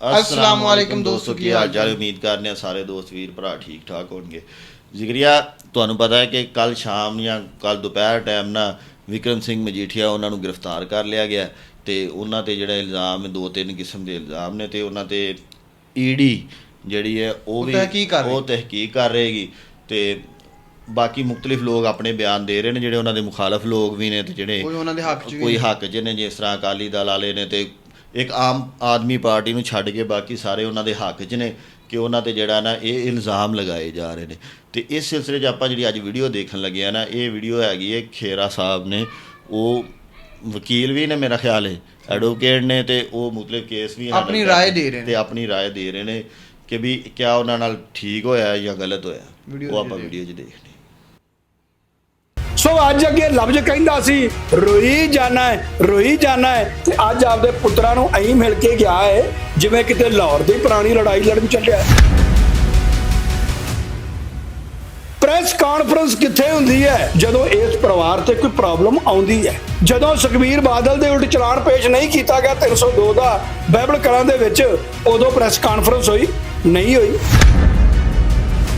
ਅਸਲਾਮ ਵਾਲੇਕਮ ਦੋਸਤੋ ਕੀ ਹਾਲ ਚਾਲ ਉਮੀਦ ਕਰਨੇ ਆ ਸਾਰੇ ਦੋਸਤ ਵੀਰ ਭਰਾ ਠੀਕ ਠਾਕ ਹੋਣਗੇ ਜ਼ਿਕਰੀਆ ਤੁਹਾਨੂੰ ਪਤਾ ਹੈ ਕਿ ਕੱਲ ਸ਼ਾਮ ਜਾਂ ਕੱਲ ਦੁਪਹਿਰ ਟਾਈਮ ਨਾ ਵਿਕਰਮ ਸਿੰਘ ਮਜੀਠੀਆ ਉਹਨਾਂ ਨੂੰ ਗ੍ਰਿਫਤਾਰ ਕਰ ਲਿਆ ਗਿਆ ਤੇ ਉਹਨਾਂ ਤੇ ਜਿਹੜਾ ਇਲਜ਼ਾਮ ਹੈ ਦੋ ਤਿੰਨ ਕਿਸਮ ਦੇ ਇਲਜ਼ਾਮ ਨੇ ਤੇ ਉਹਨਾਂ ਤੇ ਈਡੀ ਜਿਹੜੀ ਹੈ ਉਹ ਵੀ। ਉਹ ਤਹਿਕੀਕ ਕਰ ਰਹੇਗੀ ਤੇ ਬਾਕੀ ਮੁxtਲਿਫ ਲੋਕ ਆਪਣੇ ਬਿਆਨ ਦੇ ਰਹੇ ਨੇ ਜਿਹੜੇ ਉਹਨਾਂ ਦੇ ਮੁਖਾਲਫ ਲੋਕ ਵੀ ਨੇ ਤੇ ਜਿਹੜੇ ਕੋਈ ਉਹਨਾਂ ਦੇ ਹੱਕ 'ਚ ਵੀ ਕੋਈ। ਹੱਕ 'ਚ ਨੇ ਜਿਸ ਤਰ੍ਹਾਂ ਅਕਾਲੀ ਦਲ ਵਾਲੇ ਨੇ ਤੇ ਇੱਕ ਆਮ ਆਦਮੀ ਪਾਰਟੀ ਨੂੰ ਛੱਡ ਕੇ ਬਾਕੀ ਸਾਰੇ ਉਹਨਾਂ ਦੇ ਹੱਕ 'ਚ ਨੇ ਕਿ ਉਹਨਾਂ ਤੇ ਜਿਹੜਾ ਨਾ ਇਹ ਇਲਜ਼ਾਮ ਲਗਾਏ ਜਾ ਰਹੇ ਨੇ। ਤੇ ਇਸ ਸਿਲਸਿਲੇ 'ਚ ਆਪਾਂ ਜਿਹੜੀ ਅੱਜ ਵੀਡੀਓ ਦੇਖਣ ਲੱਗੇ ਆ ਨਾ ਇਹ ਵੀਡੀਓ ਹੈਗੀ ਹੈ ਖੇਰਾ ਸਾਹਿਬ ਨੇ। ਉਹ ਵਕੀਲ ਵੀ ਨੇ ਮੇਰਾ ਖਿਆਲ ਹੈ ਐਡਵੋਕੇਟ ਨੇ ਤੇ ਉਹ ਮੁਤਲਬ ਕੇਸ ਵੀ ਆਪਣੀ ਰਾਏ ਦੇ ਰਹੇ ਨੇ। ਤੇ ਆਪਣੀ ਰਾਏ ਦੇ ਰਹੇ ਨੇ ਕਿ ਵੀ ਕਿਆ ਉਹਨਾਂ ਨਾਲ ਠੀਕ ਹੋਇਆ ਜਾਂ ਗਲਤ ਹੋਇਆ। ਉਹ ਆਪਾਂ ਵੀਡੀਓ 'ਚ ਦੇਖਦੇ ਹਾਂ। ਸੋ ਅੱਜ ਅੱਗੇ ਲਫ਼ਜ਼ ਕਹਿੰਦਾ ਸੀ, ਰੋਈ ਜਾਣਾ ਹੈ, ਰੋਈ ਜਾਣਾ ਹੈ। ਤੇ ਅੱਜ ਆਪਦੇ ਪੁੱਤਰਾਂ ਨੂੰ ਐਂ ਮਿਲ ਕੇ ਗਿਆ ਹੈ, ਜਿਵੇਂ ਕਿਤੇ ਲਾਹੌਰ ਦੀ ਪੁਰਾਣੀ ਲੜਾਈ ਲੜਨ ਚੱਲਿਆ ਪ੍ਰੈਸ ਕਾਨਫਰੰਸ ਕਿੱਥੇ ਹੁੰਦੀ ਹੈ? ਜਦੋਂ ਇਸ ਪਰਿਵਾਰ ਤੇ ਕੋਈ ਪ੍ਰੋਬਲਮ ਆਉਂਦੀ ਹੈ। ਜਦੋਂ ਸੁਖਬੀਰ ਬਾਦਲ ਦੇ ਉਲਟ ਚਲਾਨ ਪੇਸ਼ ਨਹੀਂ ਕੀਤਾ ਗਿਆ 302 ਦਾ ਬਾਈਬਲ ਕਲਾਂ ਦੇ ਵਿੱਚ, ਉਦੋਂ ਪ੍ਰੈਸ ਕਾਨਫਰੰਸ ਹੋਈ, ਨਹੀਂ ਹੋਈ।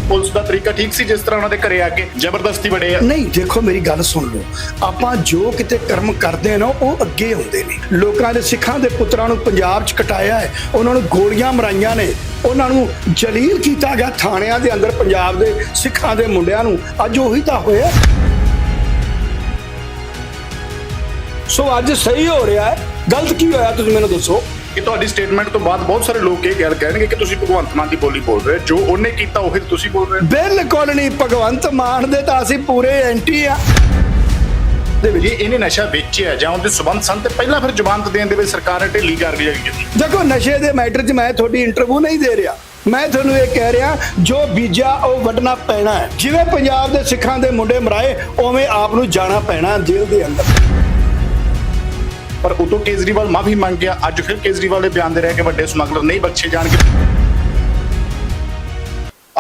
ਪੁਲਿਸ ਦਾ ਤਰੀਕਾ ਠੀਕ ਸੀ ਜਿਸ ਤਰ੍ਹਾਂ ਉਹਨਾਂ ਦੇ ਘਰੇ ਆ ਕੇ ਜ਼ਬਰਦਸਤੀ ਬੜੇ ਆ? ਨਹੀਂ, ਦੇਖੋ ਮੇਰੀ ਗੱਲ ਸੁਣ ਲਓ। ਆਪਾਂ ਜੋ ਕਿਤੇ ਕਰਮ ਕਰਦੇ ਨਾ, ਉਹ ਅੱਗੇ ਹੁੰਦੇ ਨੇ। ਲੋਕਾਂ ਦੇ ਸਿੱਖਾਂ ਦੇ ਪੁੱਤਰਾਂ ਨੂੰ ਪੰਜਾਬ 'ਚ ਕਟਾਇਆ ਹੈ, ਉਹਨਾਂ ਨੂੰ ਗੋਲੀਆਂ ਮਰਾਈਆਂ ਨੇ। ਉਹਨਾਂ ਨੂੰ ਜਲੀਲ ਕੀਤਾ ਗਿਆ ਥਾਣਿਆਂ ਦੇ ਅੰਦਰ, ਪੰਜਾਬ ਦੇ ਸਿੱਖਾਂ ਦੇ ਮੁੰਡਿਆਂ ਨੂੰ। ਅੱਜ ਉਹੀ ਤਾਂ ਹੋਇਆ ਸੋ ਅੱਜ ਸਹੀ ਹੋ ਰਿਹਾ ਹੈ। ਗਲਤ ਕੀ ਹੋਇਆ, ਤੁਸੀਂ ਮੈਨੂੰ ਦੱਸੋ? ਕਿ ਤੁਹਾਡੀ ਸਟੇਟਮੈਂਟ ਤੋਂ ਬਾਅਦ ਬਹੁਤ ਸਾਰੇ ਲੋਕ ਇਹ ਗੱਲ ਕਹਿਣਗੇ ਕਿ ਤੁਸੀਂ ਭਗਵੰਤ ਮਾਨ ਦੀ ਬੋਲੀ ਬੋਲ ਰਹੇ ਹੋ। ਜੋ ਉਹਨੇ ਕੀਤਾ ਉਹੀ ਤੁਸੀਂ ਬੋਲ ਰਹੇ ਹੋ। ਬਿਲਕੁਲ ਨਹੀਂ ਭਗਵੰਤ ਮਾਨ ਦੇ ਤਾਂ ਅਸੀਂ ਪੂਰੇ ਐਂਟੀ ਆ। ਦੇ ਵਿੱਚ ਜੇ ਇਹਨੇ ਨਸ਼ਾ ਵੇਚਿਆ ਜਾਂ ਉਹਦੇ ਸਬੰਧ ਸਨ ਤੇ ਪਹਿਲਾਂ ਫਿਰ ਜ਼ਮਾਨਤ ਦੇਣ ਦੇ ਵਿੱਚ ਸਰਕਾਰ ਨੇ ਢਿੱਲੀ ਕਰ ਰਹੀ ਹੈ ਦੇਖੋ ਨਸ਼ੇ ਦੇ ਮੈਟਰ 'ਚ ਮੈਂ ਤੁਹਾਡੀ ਇੰਟਰਵਿਊ ਨਹੀਂ ਦੇ ਰਿਹਾ। ਮੈਂ ਤੁਹਾਨੂੰ ਇਹ ਕਹਿ ਰਿਹਾ ਜੋ ਬੀਜਾ ਉਹ ਵੱਢਣਾ ਪੈਣਾ ਹੈ। ਜਿਵੇਂ ਪੰਜਾਬ ਦੇ ਸਿੱਖਾਂ ਦੇ ਮੁੰਡੇ ਮਰਾਏ ਉਵੇਂ ਆਪ ਨੂੰ ਜਾਣਾ ਪੈਣਾ ਜੇਲ੍ਹ ਦੇ ਅੰਦਰ। ਪਰ ਉਦੋਂ ਕੇਜਰੀਵਾਲ ਮਾਫੀ ਮੰਗ ਗਿਆ, ਅੱਜ ਫਿਰ ਕੇਜਰੀਵਾਲ ਦੇ ਬਿਆਨ ਦੇ ਰਹਿ ਕੇ ਵੱਡੇ ਸਮਗਲਰ ਨਹੀਂ ਬਖਸ਼ੇ ਜਾਣਗੇ।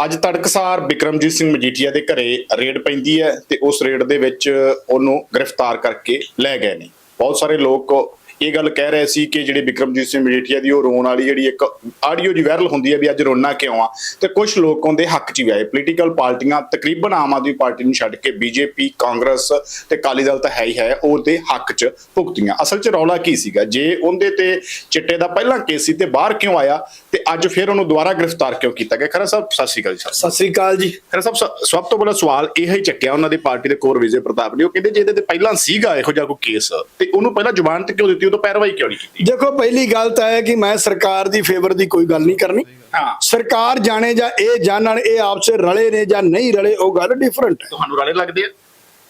ਅੱਜ ਤੜਕਸਾਰ ਬਿਕਰਮਜੀਤ ਸਿੰਘ ਮਜੀਠੀਆ ਦੇ ਘਰੇ ਰੇਡ ਪੈਂਦੀ ਹੈ ਤੇ ਉਸ ਰੇਡ ਦੇ ਵਿੱਚ ਉਹਨੂੰ ਗ੍ਰਿਫਤਾਰ ਕਰਕੇ ਲੈ ਗਏ ਨੇ। ਬਹੁਤ ਸਾਰੇ ਲੋਕ ਇਹ ਗੱਲ ਕਹਿ ਰਹੇ ਸੀ ਕਿ ਜਿਹੜੇ ਬਿਕਰਮਜੀਤ ਸਿੰਘ ਮਜੀਠੀਆ ਦੀ ਉਹ ਰੋਣ ਵਾਲੀ ਜਿਹੜੀ ਇੱਕ ਆਡੀਓ ਜੀ ਵਾਇਰਲ ਹੁੰਦੀ ਹੈ ਵੀ ਅੱਜ ਰੋਣਾ ਕਿਉਂ ਆ ਤੇ ਕੁਝ ਲੋਕ ਉਹਦੇ ਹੱਕ 'ਚ ਵੀ ਆਏ। ਪੋਲੀਟੀਕਲ ਪਾਰਟੀਆਂ ਤਕਰੀਬਨ ਆਮ ਆਦਮੀ ਪਾਰਟੀ ਨੂੰ ਛੱਡ ਕੇ ਬੀਜੇਪੀ ਕਾਂਗਰਸ ਤੇ ਅਕਾਲੀ ਦਲ ਤਾਂ ਹੈ ਹੀ ਹੈ ਉਹਦੇ ਹੱਕ 'ਚ ਭੁਗਤੀਆਂ। ਅਸਲ 'ਚ ਰੌਲਾ ਕੀ ਸੀਗਾ? ਜੇ ਉਹਦੇ ਤੇ ਚਿੱਟੇ ਦਾ ਪਹਿਲਾਂ ਕੇਸ ਸੀ ਤੇ ਬਾਹਰ ਕਿਉਂ ਆਇਆ ਤੇ ਅੱਜ ਫਿਰ ਉਹਨੂੰ ਦੁਬਾਰਾ ਗ੍ਰਿਫਤਾਰ ਕਿਉਂ ਕੀਤਾ ਗਿਆ? ਖਰਾ ਸਾਹਿਬ ਸਤਿ ਸ਼੍ਰੀ ਅਕਾਲ ਜੀ ਸਤਿ ਸ੍ਰੀ ਅਕਾਲ ਜੀ। ਖਰਾ ਸਾਹਿਬ ਸਭ ਤੋਂ ਪਹਿਲਾ ਸਵਾਲ ਇਹ ਹੀ ਚੱਕਿਆ ਉਹਨਾਂ ਦੀ ਪਾਰਟੀ ਦੇ ਕੋਰ ਵਿਜੇ ਪ੍ਰਤਾਪ ਨੇ। ਉਹ ਕਹਿੰਦੇ ਜੇ ਇਹਦੇ ਤੇ ਪਹਿਲਾਂ ਸੀਗਾ ਇਹੋ ਜਿਹਾ ਕੋਈ ਕੇਸ ਤੇ ਉਹਨੂੰ ਪਹਿਲਾਂ ਜ਼ਮਾਨਤ ਕਿਉਂ ਦਿੱਤੀ? ਤੋਂ ਪੈਰਵਾਈ ਕਿਉਂ ਨਹੀਂ ਕੀਤੀ? ਦੇਖੋ ਪਹਿਲੀ ਗੱਲ ਤਾਂ ਹੈ ਕਿ ਮੈਂ ਸਰਕਾਰ ਦੀ ਫੇਵਰ ਦੀ ਕੋਈ ਗੱਲ ਨਹੀਂ ਕਰਨੀ। ਹਾਂ। ਸਰਕਾਰ ਜਾਣੇ ਜਾਂ ਇਹ ਜਾਣਨ ਇਹ ਆਪਸੇ ਰਲੇ ਨੇ ਜਾਂ ਨਹੀਂ ਰਲੇ ਉਹ ਗੱਲ ਡਿਫਰੈਂਟ ਹੈ। ਤੁਹਾਨੂੰ ਰਾਲੇ ਲੱਗਦੇ ਆ?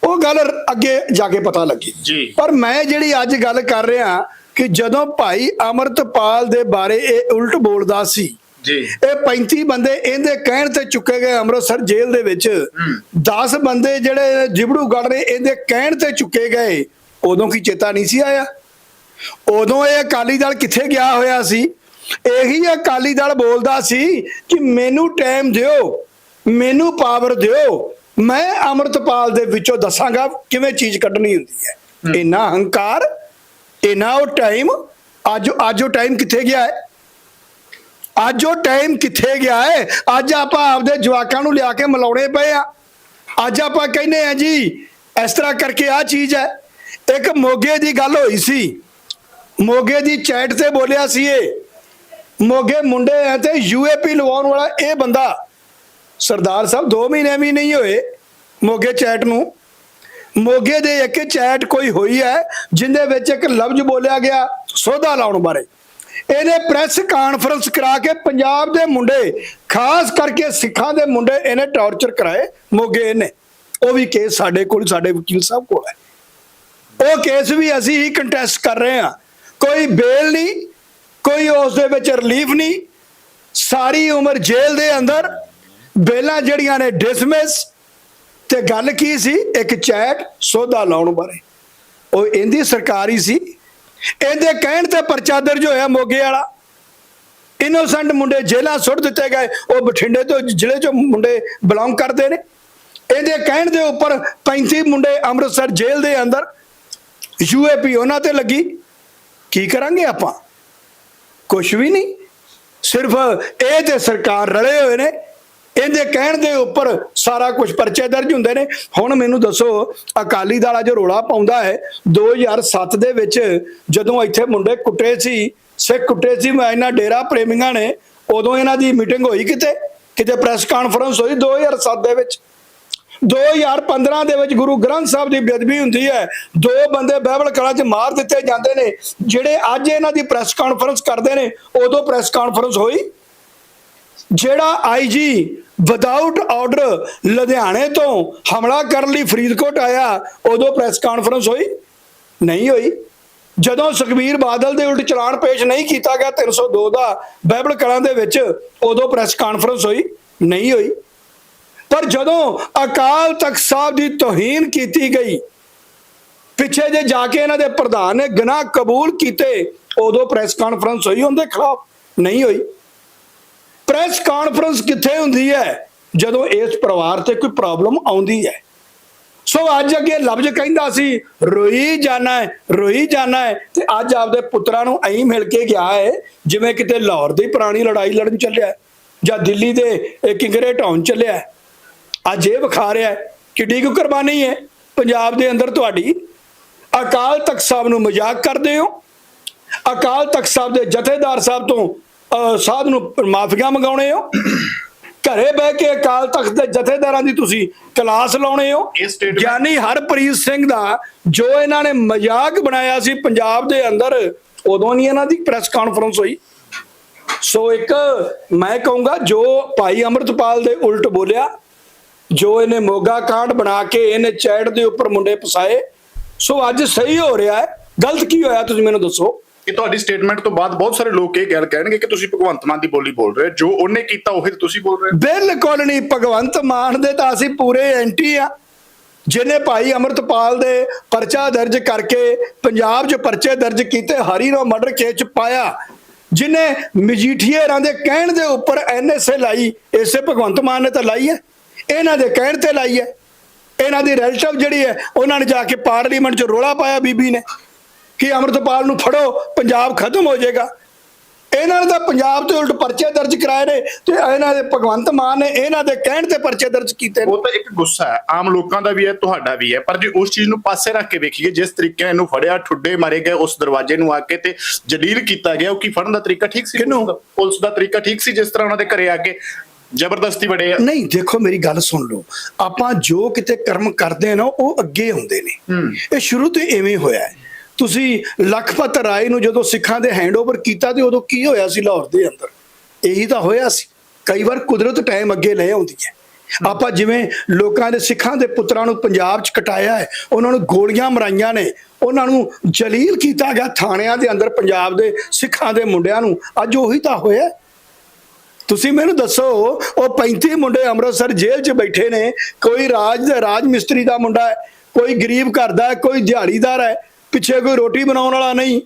ਉਹ ਗੱਲ ਅੱਗੇ ਜਾ ਕੇ ਪਤਾ ਲੱਗੀ। ਜੀ। ਪਰ ਮੈਂ ਜਿਹੜੀ ਅੱਜ ਗੱਲ ਕਰ ਰਿਹਾ ਕਿ ਜਦੋਂ ਭਾਈ ਅਮਰਤਪਾਲ ਦੇ ਬਾਰੇ ਇਹ ਉਲਟ ਬੋਲਦਾ ਸੀ ਜੀ। ਇਹ 35 ਬੰਦੇ ਇਹਦੇ ਕਹਿਣ ਤੇ ਚੁੱਕੇ ਗਏ ਅੰਮ੍ਰਿਤਸਰ ਜੇਲ੍ਹ ਦੇ ਵਿੱਚ। 10 ਬੰਦੇ ਜਿਹੜੇ ਜਿਬੜੂ ਗੜ ਨੇ ਇਹਦੇ ਕਹਿਣ ਤੇ ਚੁੱਕੇ ਗਏ। ਉਦੋਂ ਕੀ ਚੇਤਾ ਨਹੀਂ ਸੀ ਆਇਆ? ਉਦੋਂ ਇਹ ਅਕਾਲੀ ਦਲ ਕਿੱਥੇ ਗਿਆ ਹੋਇਆ ਸੀ? ਇਹੀ ਅਕਾਲੀ ਦਲ ਬੋਲਦਾ ਸੀ ਕਿ ਮੈਨੂੰ ਟਾਈਮ ਦਿਓ ਮੈਨੂੰ ਪਾਵਰ ਦਿਓ। ਮੈਂ ਅਮਰਤਪਾਲ ਦੇ ਵਿੱਚੋਂ ਦੱਸਾਂਗਾ ਕਿਵੇਂ ਚੀਜ਼ ਕੱਢਣੀ ਹੁੰਦੀ ਹੈ। ਇੰਨਾ ਹੰਕਾਰ ਇੰਨਾ ਉਹ ਟਾਈਮ ਅੱਜ ਅੱਜ ਉਹ ਟਾਈਮ ਕਿੱਥੇ ਗਿਆ ਹੈ? ਅੱਜ ਉਹ ਟਾਈਮ ਕਿੱਥੇ ਗਿਆ ਹੈ? ਅੱਜ ਆਪਾਂ ਆਪਦੇ ਜਵਾਕਾਂ ਨੂੰ ਲਿਆ ਕੇ ਮਿਲਾਉਣੇ ਪਏ ਆ। ਅੱਜ ਆਪਾਂ ਕਹਿੰਦੇ ਆ ਜੀ ਇਸ ਤਰ੍ਹਾਂ ਕਰਕੇ ਆ ਚੀਜ਼ ਹੈ। ਇੱਕ ਮੋਗੇ ਦੀ ਗੱਲ ਹੋਈ ਸੀ। ਮੋਗੇ ਦੀ ਚੈਟ ਤੇ ਬੋਲਿਆ ਸੀ ਇਹ। ਮੋਗੇ ਮੁੰਡੇ ਐ ਤੇ ਯੂਏਪੀ ਲਵਾਉਣ ਵਾਲਾ ਇਹ ਬੰਦਾ। ਸਰਦਾਰ ਸਾਹਿਬ 2 ਮਹੀਨੇ ਵੀ ਨਹੀਂ ਹੋਏ ਮੋਗੇ ਚੈਟ ਨੂੰ। ਮੋਗੇ ਦੇ ਇੱਕ ਚੈਟ ਕੋਈ ਹੋਈ ਹੈ ਜਿੰਦੇ ਵਿੱਚ ਇੱਕ ਲਫ਼ਜ਼ ਬੋਲਿਆ ਗਿਆ, ਸੋਧਾ ਲਾਉਣ ਬਾਰੇ। ਇਹਨੇ ਪ੍ਰੈਸ ਕਾਨਫਰੰਸ ਕਰਾ ਕੇ ਪੰਜਾਬ ਦੇ ਮੁੰਡੇ, ਖਾਸ ਕਰਕੇ ਸਿੱਖਾਂ ਦੇ ਮੁੰਡੇ ਇਹਨੇ ਟੌਰਚਰ ਕਰਾਏ, ਮੋਗੇ ਇਹਨੇ। ਉਹ ਵੀ ਕੇਸ ਸਾਡੇ ਕੋਲ, ਸਾਡੇ ਵਕੀਲ ਸਾਹਿਬ ਕੋਲ ਹੈ ਉਹ ਕੇਸ ਵੀ ਅਸੀਂ ਹੀ ਕੰਟੈਸਟ ਕਰ ਰਹੇ ਹਾਂ। ਕੋਈ ਬੇਲ ਨਹੀਂ, ਕੋਈ ਉਸ ਦੇ ਵਿੱਚ ਰਿਲੀਫ ਨਹੀਂ। ਸਾਰੀ ਉਮਰ ਜੇਲ੍ਹ ਦੇ ਅੰਦਰ ਬੇਲਾਂ ਜਿਹੜੀਆਂ ਨੇ ਡਿਸਮਿਸ ਤੇ ਗੱਲ ਕੀ ਸੀ? ਇੱਕ ਚੈਟ ਸੋਧਾ ਲਾਉਣ ਬਾਰੇ। ਉਹ ਇਹਦੀ ਸਰਕਾਰੀ ਸੀ। ਇਹਦੇ ਕਹਿਣ ਤੇ ਪਰਚਾ ਦਰਜ ਹੋਇਆ ਮੋਗੇ ਵਾਲਾ। ਇਨੋਸੈਂਟ ਮੁੰਡੇ ਜੇਲ੍ਹਾਂ ਸੁੱਟ ਦਿੱਤੇ ਗਏ। ਉਹ ਬਠਿੰਡੇ ਤੋਂ ਜ਼ਿਲ੍ਹੇ ਚੋਂ ਮੁੰਡੇ ਬਿਲੋਂਗ ਕਰਦੇ ਨੇ। ਇਹਦੇ ਕਹਿਣ ਦੇ ਉੱਪਰ 35 ਮੁੰਡੇ ਅੰਮ੍ਰਿਤਸਰ ਜੇਲ੍ਹ ਦੇ ਅੰਦਰ। ਯੂਏਪੀ ਉਹਨਾਂ ਤੇ ਲੱਗੀ। ਕੀ ਕਰਾਂਗੇ ਆਪਾਂ? ਕੁਝ ਵੀ ਨਹੀਂ। ਸਿਰਫ ਇਹ ਤੇ ਸਰਕਾਰ ਰਲੇ ਹੋਏ ਨੇ। ਇਹਦੇ ਕਹਿਣ ਦੇ ਉੱਪਰ ਸਾਰਾ ਕੁਝ ਪਰਚੇ ਦਰਜ ਹੁੰਦੇ ਨੇ। ਹੁਣ ਮੈਨੂੰ ਦੱਸੋ, ਅਕਾਲੀ ਦਲ ਜੋ ਰੋਲਾ ਪਾਉਂਦਾ ਹੈ 2007 ਦੇ ਵਿੱਚ ਜਦੋਂ ਇੱਥੇ ਮੁੰਡੇ ਕੁੱਟੇ ਸੀ, ਸਿੱਖ ਕੁੱਟੇ ਸੀ, ਮੈਂ ਇਹਨਾਂ ਡੇਰਾ ਪ੍ਰੇਮੀਆਂ ਨੇ, ਉਦੋਂ ਇਹਨਾਂ ਦੀ ਮੀਟਿੰਗ ਹੋਈ ਕਿਤੇ? ਕਿਤੇ ਪ੍ਰੈਸ ਕਾਨਫਰੰਸ ਹੋਈ 2007 ਦੇ ਵਿੱਚ? 2015 ਦੇ ਵਿੱਚ ਗੁਰੂ ਗ੍ਰੰਥ ਸਾਹਿਬ ਦੀ ਬੇਅਦਬੀ ਹੁੰਦੀ ਹੈ, ਦੋ ਬੰਦੇ ਬਹਿਬਲ ਕਲਾ 'ਚ ਮਾਰ ਦਿੱਤੇ ਜਾਂਦੇ ਨੇ, ਜਿਹੜੇ ਅੱਜ ਇਹਨਾਂ ਦੀ ਪ੍ਰੈਸ ਕਾਨਫਰੰਸ ਕਰਦੇ ਨੇ, ਉਦੋਂ ਪ੍ਰੈਸ ਕਾਨਫਰੰਸ ਹੋਈ। ਜਿਹੜਾ ਆਈਜੀ ਵਿਦਆਊਟ ਆਰਡਰ ਲੁਧਿਆਣੇ ਤੋਂ ਹਮਲਾ ਕਰਨ ਲਈ ਫਰੀਦਕੋਟ ਆਇਆ, ਉਦੋਂ ਪ੍ਰੈਸ ਕਾਨਫਰੰਸ ਹੋਈ। ਨਹੀਂ ਹੋਈ। ਜਦੋਂ ਸੁਖਬੀਰ ਬਾਦਲ ਦੇ ਉਲਟ ਚਲਾਨ ਪੇਸ਼ ਨਹੀਂ ਕੀਤਾ ਗਿਆ 302 ਦਾ ਬਾਈਬਲ ਕਲਾਂ ਦੇ ਵਿੱਚ, ਉਦੋਂ ਪ੍ਰੈਸ ਕਾਨਫਰੰਸ ਹੋਈ। ਨਹੀਂ ਹੋਈ। ਪਰ ਜਦੋਂ ਅਕਾਲ ਤਖਤ ਸਾਹਿਬ ਦੀ ਤੋਹੀਨ ਕੀਤੀ ਗਈ, ਪਿੱਛੇ ਜੇ ਜਾ ਕੇ ਇਹਨਾਂ ਦੇ ਪ੍ਰਧਾਨ ਨੇ ਗੁਨਾਹ ਕਬੂਲ ਕੀਤੇ, ਉਦੋਂ ਪ੍ਰੈਸ ਕਾਨਫਰੰਸ ਹੋਈ ਉਹਦੇ ਖਿਲਾਫ? ਨਹੀਂ ਹੋਈ। ਪ੍ਰੈਸ ਕਾਨਫਰੰਸ ਕਿੱਥੇ ਹੁੰਦੀ ਹੈ? ਜਦੋਂ ਇਸ ਪਰਿਵਾਰ ਤੇ ਕੋਈ ਪ੍ਰੋਬਲਮ ਆਉਂਦੀ ਹੈ। ਸੋ ਅੱਜ ਅੱਗੇ ਲਫ਼ਜ਼ ਕਹਿੰਦਾ ਸੀ, ਰੋਈ ਜਾਣਾ ਹੈ, ਰੋਈ ਜਾਣਾ ਹੈ। ਤੇ ਅੱਜ ਆਪਦੇ ਪੁੱਤਰਾਂ ਨੂੰ ਐਂ ਮਿਲ ਕੇ ਗਿਆ ਹੈ, ਜਿਵੇਂ ਕਿਤੇ ਲਾਹੌਰ ਦੀ ਪੁਰਾਣੀ ਲੜਾਈ ਲੜਨ ਚੱਲਿਆ, ਜਾਂ ਦਿੱਲੀ ਦੇ ਕਿੰਗਰੇ ਟਾਊਨ ਚੱਲਿਆ। ਅੱਜ ਇਹ ਵਿਖਾ ਰਿਹਾ ਕਿੱਡੀ ਕੁ ਕੁਰਬਾਨੀ ਹੈ। ਪੰਜਾਬ ਦੇ ਅੰਦਰ ਤੁਹਾਡੀ ਅਕਾਲ ਤਖਤ ਸਾਹਿਬ ਨੂੰ ਮਜ਼ਾਕ ਕਰਦੇ ਹੋ। ਅਕਾਲ ਤਖਤ ਸਾਹਿਬ ਦੇ ਜਥੇਦਾਰ ਸਾਹਿਬ ਤੋਂ ਸਾਹਿਬ ਨੂੰ ਮਾਫੀਆਂ ਮੰਗਾਉਣੇ ਹੋ। ਘਰੇ ਬਹਿ ਕੇ ਅਕਾਲ ਤਖਤ ਦੇ ਜਥੇਦਾਰਾਂ ਦੀ ਤੁਸੀਂ ਕਲਾਸ ਲਾਉਣੇ ਹੋ। ਗਿਆਨੀ ਹਰਪ੍ਰੀਤ ਸਿੰਘ ਦਾ ਜੋ ਇਹਨਾਂ ਨੇ ਮਜ਼ਾਕ ਬਣਾਇਆ ਸੀ ਪੰਜਾਬ ਦੇ ਅੰਦਰ ਉਦੋਂ ਨਹੀਂ ਇਹਨਾਂ ਦੀ ਪ੍ਰੈਸ ਕਾਨਫਰੰਸ ਹੋਈ। ਸੋ ਇੱਕ ਮੈਂ ਕਹੂੰਗਾ ਜੋ ਭਾਈ ਅਮਰਤਪਾਲ ਦੇ ਉਲਟ ਬੋਲਿਆ ਜੋ ਇਹਨੇ ਮੋਗਾ ਕਾਂਡ ਬਣਾ ਕੇ ਇਹਨੇ ਚੈਟ ਦੇ ਉੱਪਰ ਮੁੰਡੇ ਫਸਾਏ ਸੋ ਅੱਜ ਸਹੀ ਹੋ ਰਿਹਾ ਹੈ। ਗਲਤ ਕੀ ਹੋਇਆ ਤੁਸੀਂ ਮੈਨੂੰ ਦੱਸੋ? ਕਿ ਤੁਹਾਡੀ ਸਟੇਟਮੈਂਟ ਤੋਂ ਬਾਅਦ ਬਹੁਤ ਸਾਰੇ ਲੋਕ ਇਹ ਗੱਲ ਕਹਿਣਗੇ ਕਿ ਤੁਸੀਂ ਭਗਵੰਤ ਮਾਨ ਦੀ ਬੋਲੀ ਬੋਲ ਰਹੇ ਹੋ। ਜੋ ਉਹਨੇ ਕੀਤਾ ਉਹੀ ਤੁਸੀਂ ਬੋਲ ਰਹੇ ਹੋ। ਬਿਲਕੁਲ ਨਹੀਂ ਭਗਵੰਤ ਮਾਨ ਦੇ ਤਾਂ ਅਸੀਂ ਪੂਰੇ ਐਂਟੀ ਆ। ਜਿਹਨੇ ਭਾਈ ਅਮਰਤਪਾਲ ਦੇ ਪਰਚਾ ਦਰਜ ਕਰਕੇ ਪੰਜਾਬ 'ਚ ਪਰਚੇ ਦਰਜ ਕੀਤੇ ਹਰੀ ਨੂੰ ਮਰਡਰ ਕੇਸ 'ਚ ਪਾਇਆ। ਜਿਨੇ ਮਜੀਠੀਏਰਾਂ ਦੇ ਕਹਿਣ ਦੇ ਉੱਪਰ ਐਨਐਸਏ ਲਾਈ ਇਸੇ ਭਗਵੰਤ ਮਾਨ ਨੇ ਤਾਂ ਲਾਈ ਹੈ। ਇਹਨਾਂ ਦੇ ਕਹਿਣ ਤੇ ਲਾਈ ਹੈ। ਇਹਨਾਂ ਦੀ ਰਿਲੇਟਿਵ ਜਿਹੜੀ ਹੈ ਉਹਨਾਂ ਨੇ ਜਾ ਕੇ ਪਾਰਲੀਮੈਂਟ 'ਚ ਰੋਲਾ ਪਾਇਆ ਬੀਬੀ ਨੇ ਕਿ ਅਮਰਤਪਾਲ ਨੂੰ ਫੜੋ ਪੰਜਾਬ ਖਤਮ ਹੋ ਜਾਏਗਾ। ਇਹਨਾਂ ਨੇ ਤਾਂ ਪੰਜਾਬ ਤੇ ਉਲਟ ਪਰਚੇ ਦਰਜ ਕਰਾਏ ਨੇ ਤੇ ਇਹਨਾਂ ਦੇ ਭਗਵੰਤ ਮਾਨ ਨੇ ਇਹਨਾਂ ਦੇ ਕਹਿਣ ਤੇ ਪਰਚੇ ਦਰਜ ਕੀਤੇ ਨੇ। ਉਹ ਤਾਂ ਇੱਕ ਗੁੱਸਾ ਹੈ। ਆਮ ਲੋਕਾਂ ਦਾ ਵੀ ਹੈ ਤੁਹਾਡਾ ਵੀ ਹੈ। ਪਰ ਜੇ ਉਸ ਚੀਜ਼ ਨੂੰ ਪਾਸੇ ਰੱਖ ਕੇ ਵੇਖੀਏ ਜਿਸ ਤਰੀਕੇ ਨਾਲ ਇਹਨੂੰ ਫੜਿਆ ਠੁੱਡੇ ਮਾਰੇ ਗਏ ਉਸ ਦਰਵਾਜ਼ੇ ਨੂੰ ਆ ਕੇ ਤੇ ਜਲੀਲ ਕੀਤਾ ਗਿਆ ਉਹ ਕੀ ਫੜਨ ਦਾ ਤਰੀਕਾ ਠੀਕ ਸੀ? ਪੁਲਿਸ ਦਾ ਤਰੀਕਾ ਠੀਕ ਸੀ ਜਿਸ ਤਰ੍ਹਾਂ ਉਹਨਾਂ ਦੇ ਘਰੇ ਆ ਕੇ ਜ਼ਬਰਦਸਤੀ ਵੜੇ ਆ। ਨਹੀਂ ਦੇਖੋ ਮੇਰੀ ਗੱਲ ਸੁਣ ਲਓ। ਆਪਾਂ ਜੋ ਕਿਤੇ ਕਰਮ ਕਰਦੇ ਨਾ ਉਹ ਅੱਗੇ ਹੁੰਦੇ ਨੇ। ਇਹ ਸ਼ੁਰੂ ਤੋਂ ਐਵੇਂ ਹੋਇਆ ਹੈ। ਤੁਸੀਂ ਲਖਪਤ ਰਾਏ ਨੂੰ ਜਦੋਂ ਸਿੱਖਾਂ ਦੇ ਹੈਂਡਓਵਰ ਕੀਤਾ ਤੇ ਉਦੋਂ ਕੀ ਹੋਇਆ ਸੀ ਲਾਹੌਰ ਦੇ ਅੰਦਰ? ਇਹੀ ਤਾਂ ਹੋਇਆ ਸੀ। ਕਈ ਵਾਰ ਕੁਦਰਤ ਟਾਈਮ ਅੱਗੇ ਲੈ ਆਉਂਦੀ ਹੈ। ਆਪਾਂ ਜਿਵੇਂ ਲੋਕਾਂ ਦੇ ਸਿੱਖਾਂ ਦੇ ਪੁੱਤਰਾਂ ਨੂੰ ਪੰਜਾਬ 'ਚ ਕਟਾਇਆ ਹੈ ਉਹਨਾਂ ਨੂੰ ਗੋਲੀਆਂ ਮਰਾਈਆਂ ਨੇ ਉਹਨਾਂ ਨੂੰ ਜਲੀਲ ਕੀਤਾ ਗਿਆ ਥਾਣਿਆਂ ਦੇ ਅੰਦਰ ਪੰਜਾਬ ਦੇ ਸਿੱਖਾਂ ਦੇ ਮੁੰਡਿਆਂ ਨੂੰ ਅੱਜ ਉਹੀ ਤਾਂ ਹੋਇਆ। ਤੁਸੀਂ ਮੈਨੂੰ ਦੱਸੋ, ਉਹ 35 ਮੁੰਡੇ ਅੰਮ੍ਰਿਤਸਰ ਜੇਲ੍ਹ 'ਚ ਬੈਠੇ ਨੇ, ਕੋਈ ਰਾਜ ਦਾ, ਰਾਜ ਮਿਸਤਰੀ ਦਾ ਮੁੰਡਾ ਹੈ, ਕੋਈ ਗਰੀਬ ਘਰ ਦਾ ਹੈ, ਕੋਈ ਦਿਹਾੜੀਦਾਰ ਹੈ, ਪਿੱਛੇ ਕੋਈ ਰੋਟੀ ਬਣਾਉਣ ਵਾਲਾ ਨਹੀਂ,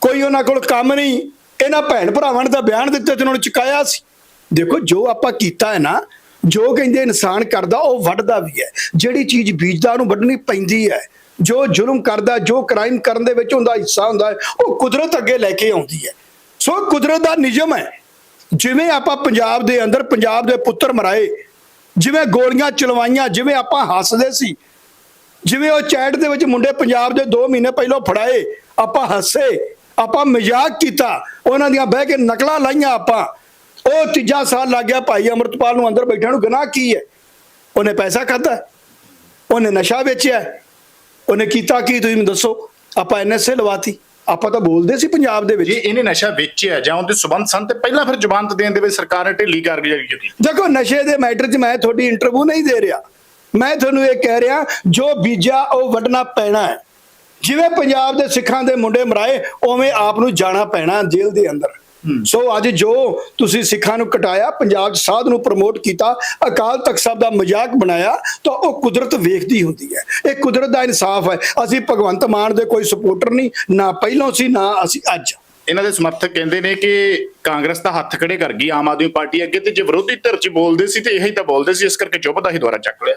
ਕੋਈ ਉਹਨਾਂ ਕੋਲ ਕੰਮ ਨਹੀਂ, ਇਹਨਾਂ ਭੈਣ ਭਰਾਵਾਂ ਨੇ ਤਾਂ ਬਿਆਨ ਦਿੱਤੇ ਤੇ ਉਹਨਾਂ ਨੂੰ ਚੁਕਾਇਆ ਸੀ। ਦੇਖੋ, ਜੋ ਆਪਾਂ ਕੀਤਾ ਹੈ ਨਾ, ਜੋ ਕਹਿੰਦੇ ਇਨਸਾਨ ਕਰਦਾ, ਉਹ ਵੱਢਦਾ ਵੀ ਹੈ। ਜਿਹੜੀ ਚੀਜ਼ ਬੀਜਦਾ, ਉਹਨੂੰ ਵੱਢਣੀ ਪੈਂਦੀ ਹੈ। ਜੋ ਜ਼ੁਲਮ ਕਰਦਾ, ਜੋ ਕ੍ਰਾਈਮ ਕਰਨ ਦੇ ਵਿੱਚ ਹੁੰਦਾ ਹਿੱਸਾ ਹੁੰਦਾ ਉਹ ਕੁਦਰਤ ਅੱਗੇ ਲੈ ਕੇ ਆਉਂਦੀ ਹੈ। ਸੋ ਕੁਦਰਤ ਦਾ ਨਿਯਮ ਹੈ ਜਿਵੇਂ ਆਪਾਂ ਪੰਜਾਬ ਦੇ ਅੰਦਰ ਪੰਜਾਬ ਦੇ ਪੁੱਤਰ ਮਰਾਏ, ਜਿਵੇਂ ਗੋਲੀਆਂ ਚਲਵਾਈਆਂ, ਜਿਵੇਂ ਆਪਾਂ ਹੱਸਦੇ ਸੀ, ਜਿਵੇਂ ਉਹ ਚੈਟ ਦੇ ਵਿੱਚ ਮੁੰਡੇ ਪੰਜਾਬ ਦੇ 2 ਮਹੀਨੇ ਪਹਿਲਾਂ ਫੜਾਏ, ਆਪਾਂ ਹੱਸੇ, ਆਪਾਂ ਮਜ਼ਾਕ ਕੀਤਾ, ਉਹਨਾਂ ਦੀਆਂ ਬਹਿ ਕੇ ਨਕਲਾਂ ਲਾਈਆਂ ਆਪਾਂ। ਉਹ ਤੀਜਾ ਸਾਲ ਲੱਗ ਗਿਆ ਭਾਈ ਅਮਰਤਪਾਲ ਨੂੰ ਅੰਦਰ ਬੈਠਿਆਂ ਨੂੰ ਗੁਨਾਹ ਕੀ ਹੈ? ਉਹਨੇ ਪੈਸਾ ਖਾਦਾ ਉਹਨੇ ਨਸ਼ਾ ਵੇਚਿਆ, ਉਹਨੇ ਕੀਤਾ ਕੀ ਤੁਸੀਂ ਮੈਨੂੰ ਦੱਸੋ? ਆਪਾਂ ਐਨਐਸਏ ਲਵਾਤੀ। ਆਪਾਂ ਤਾਂ ਬੋਲਦੇ ਸੀ ਪੰਜਾਬ ਦੇ ਵਿੱਚ। ਜੇ ਇਹਨੇ ਨਸ਼ਾ ਵੇਚਿਆ ਜਾਂ ਉਹਦੇ ਸਬੰਧ ਸਨ ਤੇ ਪਹਿਲਾਂ ਫਿਰ ਜ਼ਮਾਨਤ ਦੇਣ ਦੇ ਵਿੱਚ ਸਰਕਾਰ ਨੇ ਢਿੱਲੀ ਕਾਰਗੁਜ਼ਾਰੀ ਕੀਤੀ ਦੇਖੋ ਨਸ਼ੇ ਦੇ ਮੈਟਰ 'ਚ ਮੈਂ ਤੁਹਾਡੀ ਇੰਟਰਵਿਊ ਨਹੀਂ ਦੇ ਰਿਹਾ। ਮੈਂ ਤੁਹਾਨੂੰ ਇਹ ਕਹਿ ਰਿਹਾ ਜੋ ਬੀਜਾ ਉਹ ਵੱਢਣਾ ਪੈਣਾ ਹੈ। ਜਿਵੇਂ ਪੰਜਾਬ ਦੇ ਸਿੱਖਾਂ ਦੇ ਮੁੰਡੇ ਮਰਾਏ ਉਵੇਂ ਆਪ ਨੂੰ ਜਾਣਾ ਪੈਣਾ ਜੇਲ੍ਹ ਦੇ ਅੰਦਰ। ਸੋ ਅੱਜ ਜੋ ਤੁਸੀਂ ਸਿੱਖਾਂ ਨੂੰ ਕਟਾਇਆ ਪੰਜਾਬ 'ਚ ਸਾਧ ਨੂੰ ਪ੍ਰਮੋਟ ਕੀਤਾ ਅਕਾਲ ਤਖਤ ਸਾਹਿਬ ਦਾ ਮਜ਼ਾਕ ਬਣਾਇਆ ਤਾਂ ਉਹ ਕੁਦਰਤ ਵੇਖਦੀ ਹੁੰਦੀ ਹੈ। ਇਹ ਕੁਦਰਤ ਦਾ ਇਨਸਾਫ ਹੈ। ਅਸੀਂ ਭਗਵੰਤ ਮਾਨ ਦੇ ਕੋਈ ਸਪੋਰਟਰ ਨਹੀਂ ਨਾ ਪਹਿਲਾਂ ਸੀ ਨਾ ਅਸੀਂ ਅੱਜ। ਇਹਨਾਂ ਦੇ ਸਮਰਥਕ ਕਹਿੰਦੇ ਨੇ ਕਿ ਕਾਂਗਰਸ ਦਾ ਹੱਥ ਖੜੇ ਕਰ ਗਈ ਆਮ ਆਦਮੀ ਪਾਰਟੀ ਅੱਗੇ ਤੇ ਜੇ ਵਿਰੋਧੀ ਧਿਰ 'ਚ ਬੋਲਦੇ ਸੀ ਤੇ ਇਹੀ ਤਾਂ ਬੋਲਦੇ ਸੀ ਇਸ ਕਰਕੇ ਚੁੱਪ ਦਾ ਹੀ ਦੁਆਰਾ ਚੱਕ ਲਿਆ।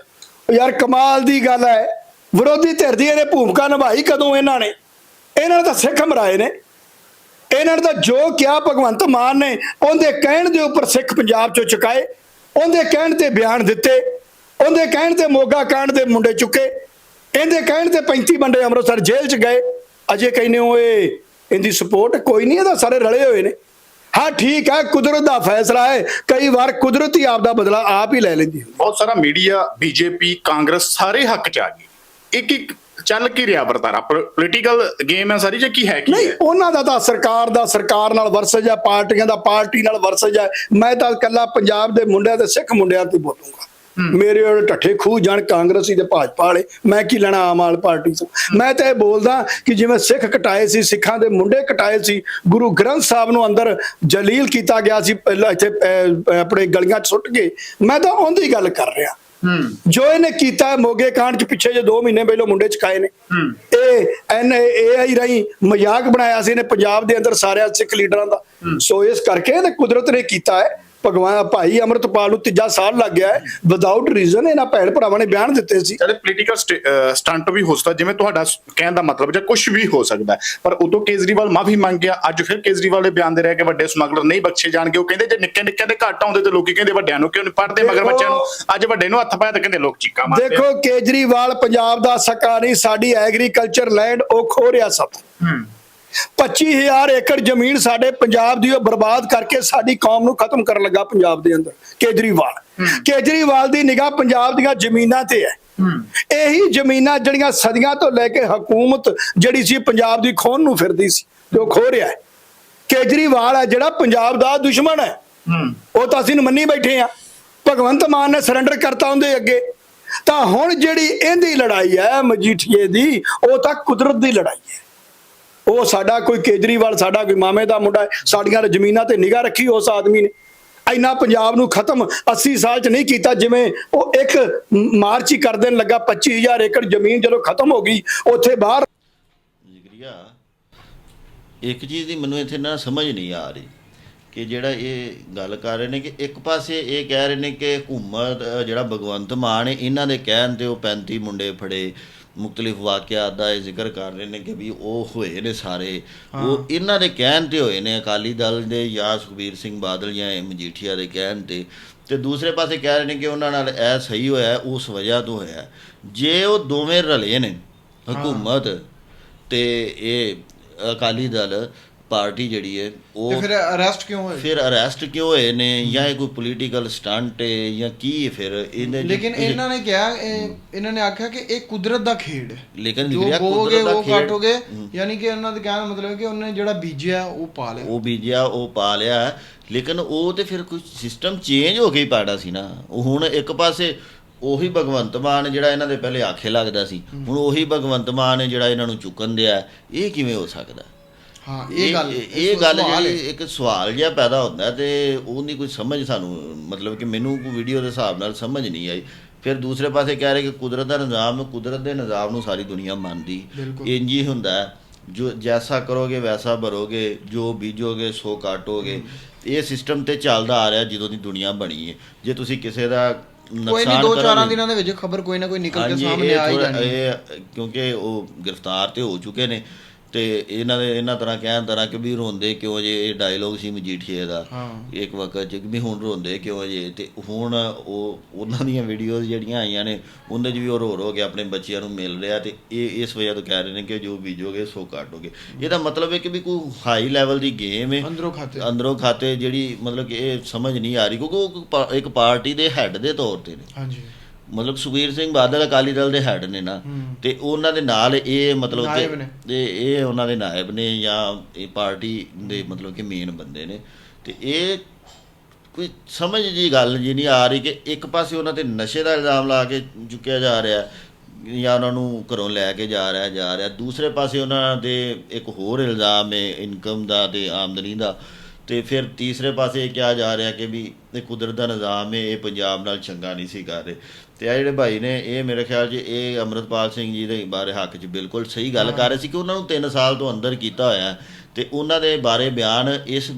ਯਾਰ ਕਮਾਲ ਦੀ ਗੱਲ ਹੈ। ਵਿਰੋਧੀ ਧਿਰ ਦੀ ਇਹਨੇ ਭੂਮਿਕਾ ਨਿਭਾਈ ਕਦੋਂ ਇਹਨਾਂ ਨੇ? ਇਹਨਾਂ ਨੇ ਤਾਂ ਸਿੱਖ ਮਰਾਏ ਨੇ। ਇਹਨਾਂ ਨੇ ਤਾਂ ਜੋ ਕਿਹਾ ਭਗਵੰਤ ਮਾਨ ਨੇ, ਉਹਦੇ ਕਹਿਣ ਦੇ ਉੱਪਰ ਸਿੱਖ ਪੰਜਾਬ ਚੋਂ ਚੁਕਾਏ, ਉਹਦੇ ਕਹਿਣ ਤੇ ਬਿਆਨ ਦਿੱਤੇ, ਉਹਦੇ ਕਹਿਣ ਤੇ ਮੋਗਾ ਕਾਂਡ ਦੇ ਮੁੰਡੇ ਚੁੱਕੇ, ਇਹਦੇ ਕਹਿਣ ਤੇ 35 ਬੰਦੇ ਅੰਮ੍ਰਿਤਸਰ ਜੇਲ੍ਹ ਚ ਗਏ। ਅਜੇ ਕਹਿੰਦੇ ਓਏ ਇਹਦੀ ਸਪੋਰਟ ਕੋਈ ਨਹੀਂ, ਇਹਦਾ ਸਾਰੇ ਰਲੇ ਹੋਏ ਨੇ। ਹਾਂ, ਠੀਕ ਹੈ ਕੁਦਰਤ ਦਾ ਫੈਸਲਾ ਹੈ, ਕਈ ਵਾਰ ਕੁਦਰਤ ਹੀ ਆਪ ਦਾ ਬਦਲਾ ਆਪ ਹੀ ਲੈ ਲੈਂਦੀ ਬਹੁਤ ਸਾਰਾ ਮੀਡੀਆ, ਬੀਜੇਪੀ, ਕਾਂਗਰਸ ਸਾਰੇ ਹੱਕ ਚ ਆ ਗਈ ਇੱਕ ਇੱਕ ਚੱਲ ਕੀ ਰਿਹਾ ਵਰਤਾਰਾ? ਪੋਲੀਟੀਕਲ ਗੇਮ ਹੈ ਸਾਰੀ ਜੇ ਕੀ ਹੈ ਕੀ ਨਹੀਂ ਉਹਨਾਂ ਦਾ ਤਾਂ ਸਰਕਾਰ ਦਾ ਸਰਕਾਰ ਨਾਲ ਵਰਸਜ ਹੈ ਪਾਰਟੀਆਂ ਦਾ ਪਾਰਟੀ ਨਾਲ ਵਰਸਜ ਹੈ। ਮੈਂ ਤਾਂ ਇਕੱਲਾ ਪੰਜਾਬ ਦੇ ਮੁੰਡਿਆਂ ਤੇ ਸਿੱਖ ਮੁੰਡਿਆਂ ਤੇ ਬੋਲੂੰਗਾ। ਮੇਰੇ ਉਹ ਢੱਠੇ ਖੂਹ ਜਾਣ ਕਾਂਗਰਸੀ ਤੇ ਭਾਜਪਾ ਵਾਲੇ ਮੈਂ ਕੀ ਲੈਣਾ ਆਮ ਆਦਮੀ ਪਾਰਟੀ ਤੋਂ? ਮੈਂ ਤਾਂ ਇਹ ਬੋਲਦਾ ਕਿ ਜਿਵੇਂ ਸਿੱਖ ਕਟਾਏ ਸੀ ਸਿੱਖਾਂ ਦੇ ਮੁੰਡੇ ਕਟਾਏ ਸੀ ਗੁਰੂ ਗ੍ਰੰਥ ਸਾਹਿਬ ਨੂੰ ਅੰਦਰ ਜਲੀਲ ਕੀਤਾ ਗਿਆ ਸੀ ਪਹਿਲਾਂ ਇੱਥੇ ਆਪਣੇ ਗਲੀਆਂ 'ਚ ਸੁੱਟ ਕੇ ਮੈਂ ਤਾਂ ਉਹਦੀ ਗੱਲ ਕਰ ਰਿਹਾ। ਜੋ ਇਹਨੇ ਕੀਤਾ ਮੋਗੇ ਕਾਂਡ ਚ ਪਿੱਛੇ ਜੇ 2 ਮਹੀਨੇ ਪਹਿਲਾਂ ਮੁੰਡੇ ਚਕਾਏ ਨੇ। ਇਹ ਐਨ ਏਆਈ ਰਾਹੀਂ ਮਜ਼ਾਕ ਬਣਾਇਆ ਸੀ ਨੇ ਪੰਜਾਬ ਦੇ ਅੰਦਰ ਸਾਰਿਆਂ ਸਿੱਖ ਲੀਡਰਾਂ ਦਾ। ਸੋ ਇਸ ਕਰਕੇ ਤੇ ਕੁਦਰਤ ਨੇ ਕੀਤਾ ਹੈ ਭਗਵਾਨ ਭਾਈ ਅਮਰਤਪਾਲ ਨੂੰ ਤੀਜਾ ਸਾਲ ਲੱਗ ਗਿਆ ਹੈ। ਵਿਦਆਊਟ ਰੀਜ਼ਨ ਇਹਨਾਂ ਭੈਣ ਭਰਾਵਾਂ ਨੇ ਬਿਆਨ ਦਿੱਤੇ ਸੀ। ਜਿਹੜੇ ਪੋਲੀਟੀਕਲ ਸਟੰਟ ਵੀ ਹੋ ਸਕਦਾ ਜਿਵੇਂ ਤੁਹਾਡਾ ਕਹਿਣ ਦਾ ਮਤਲਬ ਜਾਂ ਕੁਝ ਵੀ ਹੋ ਸਕਦਾ। ਪਰ ਉਦੋਂ ਕੇਜਰੀਵਾਲ ਮਾਫੀ ਮੰਗ ਗਿਆ ਅੱਜ ਫਿਰ ਕੇਜਰੀਵਾਲ ਦੇ ਬਿਆਨ ਦੇ ਰਿਹਾ ਕਿ ਵੱਡੇ ਸਮਗਲਰ ਨਹੀਂ ਬਖਸ਼ੇ ਜਾਣਗੇ। ਉਹ ਕਹਿੰਦੇ ਜੇ ਨਿੱਕੇ ਨਿੱਕੇ ਦੇ ਘੱਟ ਆਉਂਦੇ ਤੇ ਲੋਕੀ ਕਹਿੰਦੇ ਵੱਡਿਆਂ ਨੂੰ ਕਿਉਂ ਨਹੀਂ ਪੜਦੇ ਮਗਰ ਬੱਚਿਆਂ ਨੂੰ ਅੱਜ ਵੱਡੇ ਨੂੰ ਹੱਥ ਪਾਇਆ ਤਾਂ ਕਹਿੰਦੇ ਲੋਕ ਚੀਕਾਂ ਮਾਰਦੇ। ਦੇਖੋ ਕੇਜਰੀਵਾਲ ਪੰਜਾਬ ਦਾ ਸਕਾ ਨਹੀਂ ਸਾਡੀ ਐਗਰੀਕਲਚਰ ਲੈਂਡ ਉਹ ਖੋ ਰਿਹਾ ਸਭ। ਹੂੰ। 25000 ਏਕੜ ਜ਼ਮੀਨ ਸਾਡੇ ਪੰਜਾਬ ਦੀ ਉਹ ਬਰਬਾਦ ਕਰਕੇ ਸਾਡੀ ਕੌਮ ਨੂੰ ਖਤਮ ਕਰਨ ਲੱਗਾ ਪੰਜਾਬ ਦੇ ਅੰਦਰ ਕੇਜਰੀਵਾਲ। ਕੇਜਰੀਵਾਲ ਦੀ ਨਿਗਾਹ ਪੰਜਾਬ ਦੀਆਂ ਜ਼ਮੀਨਾਂ ਤੇ ਹੈ। ਇਹੀ ਜ਼ਮੀਨਾਂ ਜਿਹੜੀਆਂ ਸਦੀਆਂ ਤੋਂ ਲੈ ਕੇ ਹਕੂਮਤ ਜਿਹੜੀ ਸੀ ਪੰਜਾਬ ਦੀ ਖੋਣ ਨੂੰ ਫਿਰਦੀ ਸੀ ਉਹ ਖੋ ਰਿਹਾ ਹੈ। ਕੇਜਰੀਵਾਲ ਹੈ ਜਿਹੜਾ ਪੰਜਾਬ ਦਾ ਦੁਸ਼ਮਣ ਹੈ। ਹੂੰ। ਉਹ ਤਾਂ ਅਸੀਂ ਮੰਨੀ ਬੈਠੇ ਆ ਭਗਵੰਤ ਮਾਨ ਨੇ ਸਰੈਂਡਰ ਕਰਤਾ ਉਹਦੇ ਅੱਗੇ। ਤਾਂ ਹੁਣ ਜਿਹੜੀ ਇਹਦੀ ਲੜਾਈ ਹੈ ਮਜੀਠੀਏ ਦੀ ਉਹ ਤਾਂ ਕੁਦਰਤ ਦੀ ਲੜਾਈ ਹੈ। ਉਹ ਸਾਡਾ ਕੋਈ ਕੇਜਰੀਵਾਲ, ਸਾਡਾ ਕੋਈ ਮਾਮੇ ਦਾ ਮੁੰਡਾ ਸਾਡੀਆਂ ਜ਼ਮੀਨਾਂ ਤੇ ਨਿਗਾਹ ਰੱਖੀ ਉਸ ਆਦਮੀ ਨੇ। ਇੰਨਾ ਪੰਜਾਬ ਨੂੰ ਖਤਮ 80 ਸਾਲ ਚ ਨਹੀਂ ਕੀਤਾ, ਜਿਵੇਂ ਉਹ ਇੱਕ ਮਾਰਚ ਹੀ ਕਰ ਦੇਣ ਲੱਗਾ 25000 ਏਕੜ ਜ਼ਮੀਨ ਜਦੋਂ ਖਤਮ ਹੋ ਗਈ, ਉੱਥੇ ਬਾਹਰ ਜਿਗਰੀਆ, ਇੱਕ ਚੀਜ਼ ਦੀ ਮੈਨੂੰ ਇੱਥੇ ਨਾ ਸਮਝ ਨਹੀਂ ਆ ਰਹੀ, ਕਿ ਜਿਹੜਾ ਇਹ ਗੱਲ ਕਰ ਰਹੇ ਨੇ ਕਿ ਇੱਕ ਪਾਸੇ ਇਹ ਕਹਿ ਰਹੇ ਨੇ ਕਿ ਹਕੂਮਤ ਜਿਹੜਾ ਭਗਵੰਤ ਮਾਨ ਹੈ, ਇਹਨਾਂ ਦੇ ਕਹਿਣ ਤੇ ਉਹ 35 ਮੁੰਡੇ ਫੜੇ ਮੁxtਲਿਫ ਵਾਕਿਆਤ ਦਾ ਇਹ ਜ਼ਿਕਰ ਕਰ ਰਹੇ ਨੇ ਕਿ ਵੀ ਉਹ ਹੋਏ ਨੇ ਸਾਰੇ। ਉਹ ਇਹਨਾਂ ਦੇ ਕਹਿਣ ਤੇ ਹੋਏ ਨੇ ਅਕਾਲੀ ਦਲ ਦੇ ਜਾਂ ਸੁਖਬੀਰ ਸਿੰਘ ਬਾਦਲ ਜਾਂ ਮਜੀਠੀਆ ਦੇ ਕਹਿਣ ਤੇ। ਤੇ ਦੂਸਰੇ ਪਾਸੇ ਕਹਿ ਰਹੇ ਨੇ ਕਿ ਉਹਨਾਂ ਨਾਲ ਇਹ ਸਹੀ ਹੋਇਆ ਉਸ ਵਜ੍ਹਾ ਤੋਂ ਹੋਇਆ। ਜੇ ਉਹ ਦੋਵੇਂ ਰਲੇ ਨੇ ਹਕੂਮਤ ਤੇ ਇਹ ਅਕਾਲੀ ਦਲ ਪਾਰਟੀ ਜਿਹੜੀ ਹੈ ਤੇ ਉਹ ਫਿਰ ਅਰੈਸਟ ਕਿਉਂ ਹੋਏ? ਫਿਰ ਅਰੈਸਟ ਕਿਉਂ ਹੋਏ ਨੇ? ਜਾਂ ਇਹ ਕੋਈ ਪੋਲੀਟੀਕਲ ਸਟੰਟ ਹੈ ਜਾਂ ਕੀ ਹੈ ਫਿਰ? ਇਹਦੇ ਲੇਕਿਨ ਇਹਨਾਂ ਨੇ ਕਿਹਾ ਇਹ- ਇਹਨਾਂ ਨੇ ਆਖਿਆ ਕਿ ਇਹ ਕੁਦਰਤ ਦਾ ਖੇਡ ਹੈ। ਲੇਕਿਨ ਵੀਰਿਆ ਕੁਦਰਤ ਦਾ ਉਹ ਖੇਡ- ਕਾਟੋਗੇ। ਯਾਨੀ ਕਿ ਉਹਨਾਂ ਦੇ ਕਹਿਣ ਮਤਲਬ ਹੈ ਕਿ ਉਹਨੇ ਜਿਹੜਾ ਬੀਜਿਆ ਉਹ ਪਾ ਲਿਆ। ਉਹ ਬੀਜਿਆ ਉਹ ਪਾ ਲਿਆ। ਲੇਕਿਨ ਉਹ ਤੇ ਫਿਰ ਕੁਝ ਸਿਸਟਮ ਚੇਂਜ ਹੋ ਹੀ ਪਾੜਾ ਸੀ ਨਾ। ਉਹ ਹੁਣ ਇੱਕ ਪਾਸੇ ਉਹੀ ਭਗਵੰਤ ਮਾਨ ਜਿਹੜਾ ਇਹਨਾਂ ਦੇ ਪਹਿਲੇ ਆਖੇ ਲੱਗਦਾ ਸੀ। ਹੁਣ ਉਹੀ ਭਗਵੰਤ ਮਾਨ ਜਿਹੜਾ ਇਹਨਾਂ ਨੂੰ ਚੁੱਕਣ ਦਿਆ। ਇਹ ਕਿਵੇਂ ਹੋ ਸਕਦਾ? ਹਾਂ ਇਹ ਗੱਲ ਇਹ ਗੱਲ। ਜਿਹੜੀ ਇੱਕ ਸਵਾਲ ਜਿਹਾ ਪੈਦਾ ਹੁੰਦਾ ਤੇ ਉਹਦੀ ਕੋਈ ਸਮਝ ਸਾਨੂੰ ਮਤਲਬ ਕਿ ਮੈਨੂੰ ਕੋਈ ਵੀਡੀਓ ਦੇ ਹਿਸਾਬ ਨਾਲ ਸਮਝ ਨਹੀਂ ਆਈ। ਫਿਰ ਦੂਸਰੇ ਪਾਸੇ ਕਹਿ ਰਹੇ ਕਿ ਕੁਦਰਤ ਦਾ ਨਿਜ਼ਾਮ ਕੁਦਰਤ ਦੇ ਨਿਜ਼ਾਮ ਨੂੰ ਸਾਰੀ ਦੁਨੀਆ ਮੰਨਦੀ। ਇੰਜ ਹੀ ਹੁੰਦਾ ਜੋ ਜੈਸਾ ਕਰੋਗੇ ਵੈਸਾ ਭਰੋਗੇ ਜੋ ਬੀਜੋਗੇ ਸੋ ਕਾਟੋਗੇ। ਇਹ ਸਿਸਟਮ ਤੇ ਚੱਲਦਾ ਆ ਰਿਹਾ ਜਦੋਂ ਦੀ ਦੁਨੀਆ ਬਣੀ ਹੈ। ਜੇ ਤੁਸੀਂ ਕਿਸੇ ਦਾ ਕੋਈ ਨਹੀਂ ਦੋ ਚਾਰਾਂ ਦਿਨਾਂ ਦੇ ਵਿੱਚ ਖਬਰ ਕੋਈ ਨਾ ਕੋਈ ਨਿਕਲ ਕੇ ਸਾਹਮਣੇ ਆ ਹੀ ਜਾਣੀ ਹੈ। ਕਿਉਂਕਿ ਉਹ ਗ੍ਰਿਫਤਾਰ ਤੇ ਹੋ ਚੁੱਕੇ ਨੇ। ਤੇ ਇਹਨਾਂ ਦੇ ਇਹਨਾਂ ਤਰ੍ਹਾਂ ਕਹਿਣ ਤਰ੍ਹਾਂ ਕਿ ਵੀ ਰੋਂਦੇ ਕਿਉਂ ਜੇ ਇਹ ਡਾਇਲੋਗ ਸੀ ਮਜੀਠੀਏ ਦਾ। ਇੱਕ ਵਕਤ ਚ ਵੀ ਹੁਣ ਰੋਂਦੇ ਕਿਉਂ ਜੇ? ਤੇ ਹੁਣ ਉਹ ਉਹਨਾਂ ਦੀਆਂ ਵੀਡੀਓਜ਼ ਜਿਹੜੀਆਂ ਆਈਆਂ ਨੇ ਉਹਦੇ 'ਚ ਵੀ ਉਹ ਰੋ ਰੋ ਕੇ ਆਪਣੇ ਬੱਚਿਆਂ ਨੂੰ ਮਿਲ ਰਿਹਾ ਤੇ ਇਹ ਇਸ ਵਜ੍ਹਾ ਤੋਂ ਕਹਿ ਰਹੇ ਨੇ ਕਿ ਜੋ ਬੀਜੋਗੇ ਸੋ ਕਾਟੋਗੇ ਇਹਦਾ ਮਤਲਬ ਹੈ ਕਿ ਵੀ ਕੋਈ ਹਾਈ ਲੈਵਲ ਦੀ ਗੇਮ ਹੈ ਅੰਦਰੋਂ ਖਾਤੇ। ਅੰਦਰੋਂ ਖਾਤੇ ਜਿਹੜੀ ਮਤਲਬ ਕਿ ਇਹ ਸਮਝ ਨਹੀਂ ਆ ਰਹੀ ਕਿਉਂਕਿ ਉਹ ਇੱਕ ਪਾਰਟੀ ਦੇ ਹੈੱਡ ਦੇ ਤੌਰ ਤੇ ਨੇ। ਹਾਂਜੀ। ਮਤਲਬ ਸੁਖਬੀਰ ਸਿੰਘ ਬਾਦਲ ਅਕਾਲੀ ਦਲ ਦੇ ਹੈੱਡ ਨੇ ਨਾ। ਤੇ ਉਹਨਾਂ ਦੇ ਨਾਲ ਇਹ ਮਤਲਬ। ਕਿ ਇਹ ਇਹ ਉਹਨਾਂ ਦੇ ਨਾਇਬ ਨੇ ਜਾਂ ਇਹ ਪਾਰਟੀ ਦੇ ਮਤਲਬ ਕਿ ਮੇਨ ਬੰਦੇ ਨੇ ਤੇ ਇਹ ਕੋਈ ਸਮਝ ਜੀ ਗੱਲ ਜੀ ਨਹੀਂ ਆ ਰਹੀ ਕਿ ਇੱਕ ਪਾਸੇ ਉਹਨਾਂ ਤੇ ਨਸ਼ੇ ਦਾ ਇਲਜ਼ਾਮ ਲਾ ਕੇ ਚੁੱਕਿਆ ਜਾ ਰਿਹਾ ਜਾਂ ਉਹਨਾਂ ਨੂੰ ਘਰੋਂ ਲੈ ਕੇ ਜਾ ਰਿਹਾ ਜਾ ਰਿਹਾ ਦੂਸਰੇ ਪਾਸੇ ਉਹਨਾਂ ਦੇ ਇੱਕ ਹੋਰ ਇਲਜ਼ਾਮ ਹੈ ਇਨਕਮ ਦਾ ਤੇ ਆਮਦਨੀ ਦਾ ਤੇ ਫਿਰ ਤੀਸਰੇ ਪਾਸੇ ਇਹ ਕਿਹਾ ਜਾ ਰਿਹਾ ਕਿ ਵੀ ਇਹ ਕੁਦਰਤ ਦਾ ਨਿਜ਼ਾਮ ਹੈ ਇਹ ਪੰਜਾਬ ਨਾਲ ਚੰਗਾ ਨਹੀਂ ਸੀ ਕਰ ਰਹੇ ਤੇ ਆ ਜਿਹੜੇ ਭਾਈ ਨੇ ਇਹ ਮੇਰੇ ਖਿਆਲ 'ਚ ਇਹ ਅਮਰਤਪਾਲ ਸਿੰਘ ਜੀ ਦੇ ਬਾਰੇ ਹੱਕ 'ਚ ਬਿਲਕੁਲ ਸਹੀ ਗੱਲ ਕਰ ਰਹੇ ਸੀ ਕਿ ਉਹਨਾਂ ਨੂੰ 3 ਸਾਲ ਤੋਂ ਅੰਦਰ ਕੀਤਾ ਹੋਇਆ ਤੇ ਉਹਨਾਂ ਦੇ ਬਾਰੇ ਬਿਆਨ ਇਸ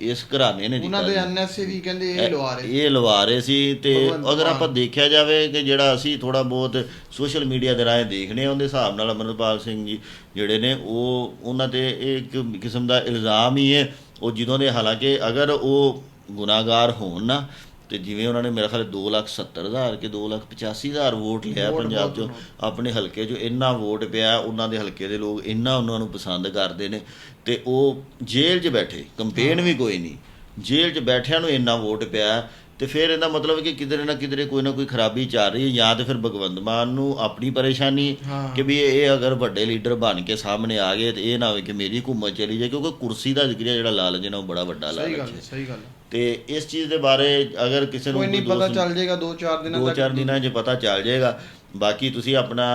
ਇਸ ਘਰਾਣੇ ਨੇ ਉਹਨਾਂ ਦੇ। ਐਨਐਸਏ ਵੀ ਕਹਿੰਦੇ ਇਹ ਲਵਾ ਰਹੇ ਇਹ ਲਵਾ ਰਹੇ ਸੀ ਤੇ ਅਗਰ। ਆਪਾਂ ਦੇਖਿਆ ਜਾਵੇ ਕਿ ਜਿਹੜਾ ਅਸੀਂ ਥੋੜਾ ਬਹੁਤ ਸੋਸ਼ਲ ਮੀਡੀਆ ਦੇ ਰਾਹੀਂ ਦੇਖਨੇ ਆ ਉਹਦੇ ਹਿਸਾਬ ਨਾਲ ਅਮਰਪਾਲ ਸਿੰਘ ਜੀ ਜਿਹੜੇ ਨੇ ਉਹ ਉਹਨਾਂ ਤੇ ਇਹ ਇੱਕ ਕਿਸਮ ਦਾ ਇਲਜ਼ਾਮ ਹੀ ਹੈ ਉਹ ਜਦੋਂ ਦੇ ਹਾਲਾਂਕਿ ਅਗਰ ਉਹ ਗੁਨਾਹਗਾਰ ਹੋਣ ਨਾ ਤੇ ਜਿਵੇਂ ਉਹਨਾਂ ਨੇ ਮੇਰੇ ਖਿਆਲ 2 ਲੱਖ 70 ਹਜ਼ਾਰ ਕਿ 2 ਲੱਖ 85 ਹਜ਼ਾਰ ਵੋਟ ਲਿਆ ਪੰਜਾਬ ਚੋਂ ਆਪਣੇ ਹਲਕੇ 'ਚ ਇੰਨਾ ਵੋਟ ਪਿਆ ਉਹਨਾਂ ਦੇ ਹਲਕੇ ਦੇ ਲੋਕ ਇੰਨਾ ਉਹਨਾਂ ਨੂੰ ਪਸੰਦ ਕਰਦੇ ਨੇ ਤੇ ਉਹ ਜੇਲ੍ਹ 'ਚ ਬੈਠੇ ਕੰਪੇਨ ਵੀ ਕੋਈ ਨਹੀਂ। ਜੇਲ੍ਹ 'ਚ ਬੈਠਿਆਂ ਨੂੰ ਇੰਨਾ ਵੋਟ ਪਿਆ ਤੇ ਫਿਰ ਇਹਦਾ ਮਤਲਬ ਕਿ ਕਿਧਰੇ ਨਾ ਕਿਧਰੇ ਕੋਈ ਨਾ ਕੋਈ ਖਰਾਬੀ ਚੱਲ ਰਹੀ ਹੈ ਜਾਂ ਤੇ ਫਿਰ ਭਗਵੰਤ ਮਾਨ ਨੂੰ ਆਪਣੀ ਪਰੇਸ਼ਾਨੀ। ਕਿ ਵੀ ਇਹ ਅਗਰ ਵੱਡੇ ਲੀਡਰ ਬਣ ਕੇ ਸਾਹਮਣੇ ਆ ਗਏ ਤੇ ਇਹ ਨਾ ਹੋਵੇ ਕਿ ਮੇਰੀ ਹੁਕੂਮਤ ਚਲੀ ਜਾਏ ਕਿਉਂਕਿ ਕੁਰਸੀ ਦਾ ਜ਼ਿਕਰ ਜਿਹੜਾ ਲਾਲਚ ਹੈ ਨਾ ਉਹ ਬੜਾ ਵੱਡਾ ਸਹੀ ਲਾਲਚ ਗੱਲ ਹੈ ਸਹੀ ਗੱਲ ਹੈ। ਤੇ ਇਸ ਚੀਜ਼ ਦੇ ਬਾਰੇ ਅਗਰ ਕਿਸੇ ਨੂੰ ਕੋਈ ਨਹੀਂ ਪਤਾ ਚੱਲ ਜਾਏਗਾ 2-4 ਦਿਨਾਂ ਤੱਕ ਚਾਰ ਦਿਨਾਂ 'ਚ ਪਤਾ ਚੱਲ ਜਾਏਗਾ। ਬਾਕੀ ਤੁਸੀਂ ਆਪਣਾ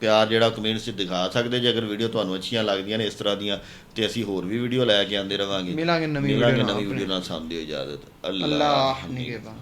ਪਿਆਰ ਜਿਹੜਾ ਕਮੈਂਟਸ 'ਚ ਦਿਖਾ ਸਕਦੇ ਜੇ ਅਗਰ ਵੀਡੀਓ ਤੁਹਾਨੂੰ ਅੱਛੀਆਂ ਲੱਗਦੀਆਂ ਨੇ ਇਸ ਤਰ੍ਹਾਂ ਦੀਆਂ ਤੇ ਅਸੀਂ ਹੋਰ ਵੀ ਵੀਡੀਓ ਲੈ ਕੇ ਆਉਂਦੇ ਰਵਾਂਗੇ। ਮਿਲਾਂਗੇ ਨਵੀਂ ਮਿਲਾਂਗੇ ਵੀਡੀਓ ਨਾਲ ਨਵੀਂ ਆਪਣੇ। ਵੀਡੀਓ ਨਾਲ। ਸਾਨੂੰ ਦਿਓ ਇਜਾਜ਼ਤ। ਅੱਲਾਹ ਨਿਗਹਿਬਾਨ